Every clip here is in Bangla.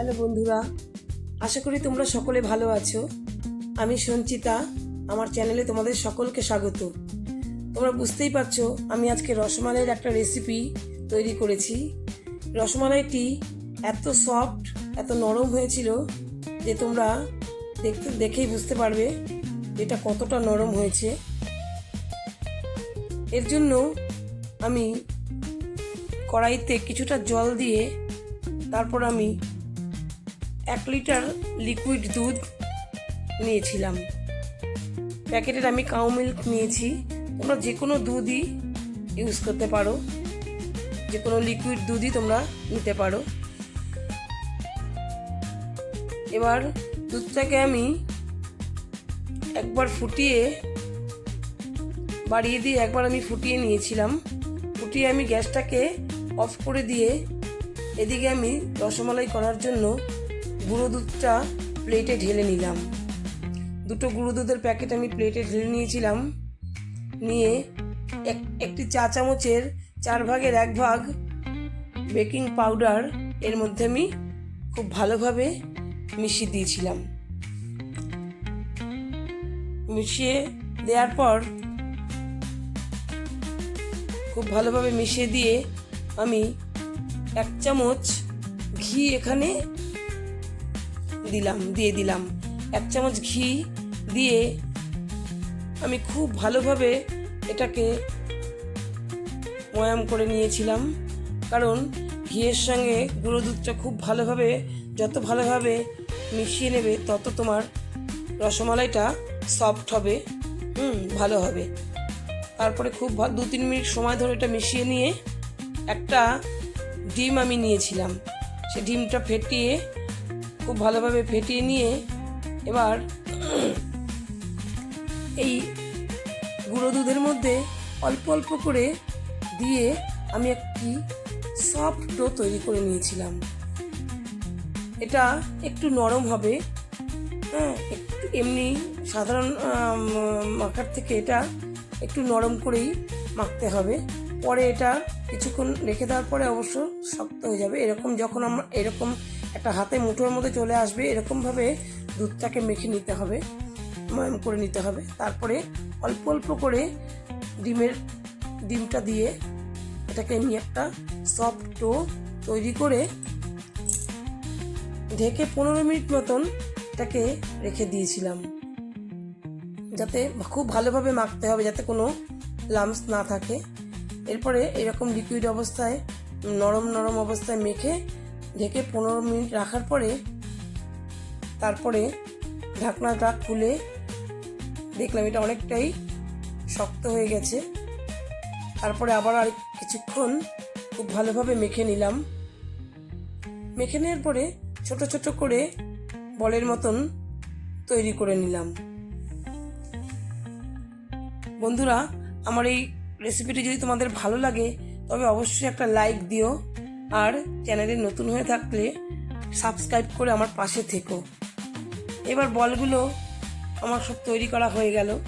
হ্যালো বন্ধুরা, আশা করি তোমরা সকলে ভালো আছো। আমি সঞ্চিতা, আমার চ্যানেলে তোমাদের সকলকে স্বাগত। তোমরা বুঝতেই পারছ, আমি আজকে রসমালাইয়ের একটা রেসিপি তৈরি করেছি। রসমালাইটি এত সফট এত নরম হয়েছিল যে তোমরা দেখতে, দেখেই বুঝতে পারবে এটা কতটা নরম হয়েছে। এর জন্য আমি কড়াইতে কিছুটা জল দিয়ে তারপর আমি এক লিটার লিকুইড দুধ নিয়েছিলাম। প্যাকেটের আমি কাউ মিল্ক নিয়েছি। তোমরা যে কোনো দুধই ইউজ করতে পারো। যে কোনো লিকুইড দুধই তোমরা নিতে পারো। এবার দুধটাকে আমি একবার ফুটিয়ে, বাড়িয়ে দিয়ে একবার আমি ফুটিয়ে নিয়েছিলাম। ফুটিয়ে আমি গ্যাসটাকে অফ করে দিয়ে এদিকে আমি রসমালাই করার জন্য গুঁড়ো দুধটা প্লেটে ঢেলে নিলাম। দুটো গুঁড়ো দুধের প্যাকেট আমি প্লেটে ঢেলে নিয়েছিলাম। নিয়ে এক, একটি চা চামচের চার ভাগের এক ভাগ বেকিং পাউডার এর মধ্যে আমি খুব ভালোভাবে মিশিয়ে দিয়েছিলাম। মিশিয়ে দেওয়ার পর খুব ভালোভাবে মিশিয়ে দিয়ে আমি এক চামচ ঘি এখানে দিলাম, দিয়ে দিলাম। এক চামচ ঘি দিয়ে আমি খুব ভালোভাবে এটাকে ময়াম করে নিয়েছিলাম। কারণ ঘিয়ের সঙ্গে গুঁড়ো দুধটা খুব ভালোভাবে, যত ভালোভাবে মিশিয়ে নেবে, তত তোমার রসমালাইটা সফট হবে। হুম, ভালো হবে। তারপরে খুব দু তিন মিনিট সময় ধরে এটা মিশিয়ে নিয়ে একটা ডিম আমি নিয়েছিলাম। সে ডিমটা ফেটিয়ে খুব ভালোভাবে ফেটিয়ে নিয়ে এবার এই গুঁড়ো দুধের মধ্যে অল্প অল্প করে দিয়ে আমি একটি সফট ডো তৈরি করে নিয়েছিলাম। এটা একটু নরম হবে। হ্যাঁ একটু এমনি সাধারণ মাখার থেকে এটা একটু নরম করেই মাখতে হবে। পরে এটা কিছুক্ষণ রেখে দেওয়ার পরে অবশ্য শক্ত হয়ে যাবে। এরকম যখন আমরা, এরকম একটা হাতে মুঠোর মধ্যে চলে আসবে। এরকমভাবে দুধটাকে মেখে নিতে হবে, ময়াম করে নিতে হবে। তারপরে অল্প অল্প করে ডিমের ডিমটা দিয়ে এটাকে আমি একটা সফট টো তৈরি করে ঢেকে পনেরো মিনিট মতন এটাকে রেখে দিয়েছিলাম। যাতে খুব ভালোভাবে মাখতে হবে, যাতে কোনো লামস না থাকে। এরপরে এরকম লিকুইড অবস্থায়, নরম নরম অবস্থায় মেখে ঢেকে পনেরো মিনিট রাখার পরে তারপরে ঢাকনাটা খুলে দেখলাম এটা অনেকটাই শক্ত হয়ে গেছে। তারপরে আবার আর কিছুক্ষণ খুব ভালোভাবে মেখে নিলাম। মেখে নেওয়ার পরে ছোট ছোট করে বলের মতন তৈরি করে নিলাম। বন্ধুরা, আমার এই রেসিপিটি যদি তোমাদের ভালো লাগে, তবে অবশ্যই একটা লাইক দিও। আর চ্যানেলে নতুন হয়ে থাকলে সাবস্ক্রাইব করে আমার পাশে থেকো। এবার বলগুলো আমার সব তৈরি করা হয়ে গেল।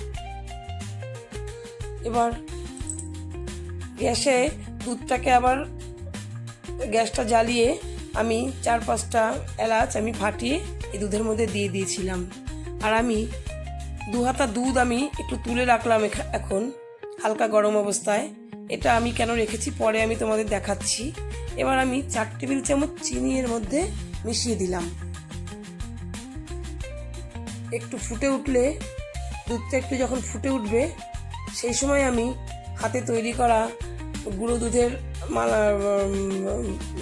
এবার গ্যাসে দুধটাকে আবার গ্যাসটা জ্বালিয়ে আমি চার পাঁচটা এলাচ আমি ফাটিয়ে এই দুধের মধ্যে দিয়ে দিয়েছিলাম। আর আমি দু হাতা দুধ আমি একটু তুলে রাখলাম এখা- এখন, হালকা গরম অবস্থায়। এটা আমি কেন রেখেছি? পরে আমি তোমাদের দেখাচ্ছি। এবার আমি চার টেবিল চামচ চিনি এর মধ্যে মিশিয়ে দিলাম। একটু ফুটে উঠলে, দুধটা একটু যখন ফুটে উঠবে, সেই সময় আমি হাতে তৈরি করা গুঁড়ো দুধের মালা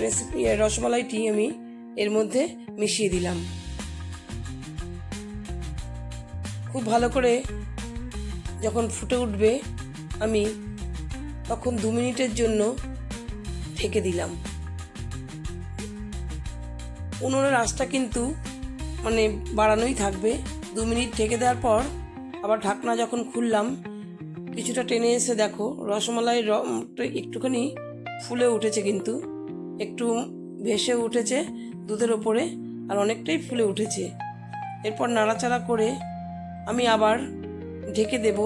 রেসিপি রসমালাইটি আমি এর মধ্যে মিশিয়ে দিলাম। খুব ভালো করে যখন ফুটে উঠবে, আমি তখন দু মিনিটের জন্য ঢেকে দিলাম। উনুনের আঁচটা কিন্তু মানে বাড়ানোই থাকবে। দু মিনিট ঢেকে দেওয়ার পর আবার ঢাকনা যখন খুললাম, কিছুটা টেনে এসে দেখো, রসমালাই একটুখানি ফুলে উঠেছে কিন্তু। একটু ভেসে উঠেছে দুধের ওপরে আর অনেকটাই ফুলে উঠেছে। এরপর নাড়াচাড়া করে আমি আবার ঢেকে দেব।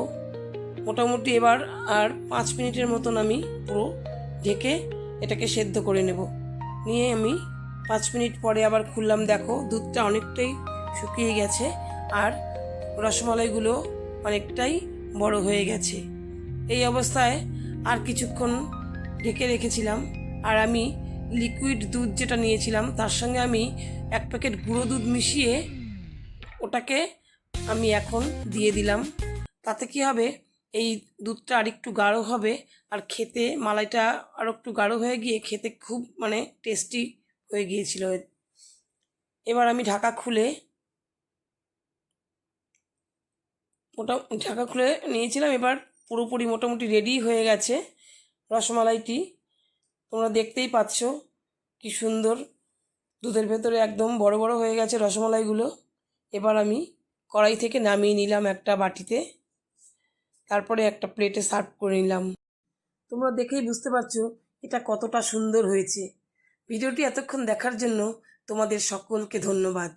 মোটামুটি এবার আর পাঁচ মিনিটের মতন আমি পুরো ঢেকে এটাকে সেদ্ধ করে নেব। নিয়ে আমি পাঁচ মিনিট পরে আবার খুললাম, দেখো দুধটা অনেকটাই শুকিয়ে গেছে আর রসমালাইগুলো অনেকটাই বড় হয়ে গেছে। এই অবস্থায় আর কিছুক্ষণ ঢেকে রেখেছিলাম আর আমি লিকুইড দুধ যেটা নিয়েছিলাম তার সঙ্গে আমি এক প্যাকেট গুঁড়ো দুধ মিশিয়ে ওটাকে আমি এখন দিয়ে দিলাম। তাতে কি হবে? এই দুধটা আর একটু গাঢ় হবে আর খেতে মালাইটা আর একটু গাঢ় হয়ে গিয়ে খেতে খুব মানে টেস্টি হয়ে গিয়েছিল। এবার আমি ঢাকা খুলে মোটা ঢাকা খুলে নিয়েছিলাম, এবার পুরোপুরি মোটামুটি রেডি হয়ে গেছে রসমালাইটি। তোমরা দেখতেই পাচ্ছ কি সুন্দর দুধের ভেতরে একদম বড় বড় হয়ে গেছে রসমালাইগুলো। এবার আমি কড়াই থেকে নামিয়ে নিলাম একটা বাটিতে। তারপরে একটা প্লেটে সার্ভ করে নিলাম। তোমরা দেখেই বুঝতে পারছ এটা কতটা সুন্দর হয়েছে। ভিডিওটি এতক্ষণ দেখার জন্য তোমাদের সকলকে ধন্যবাদ।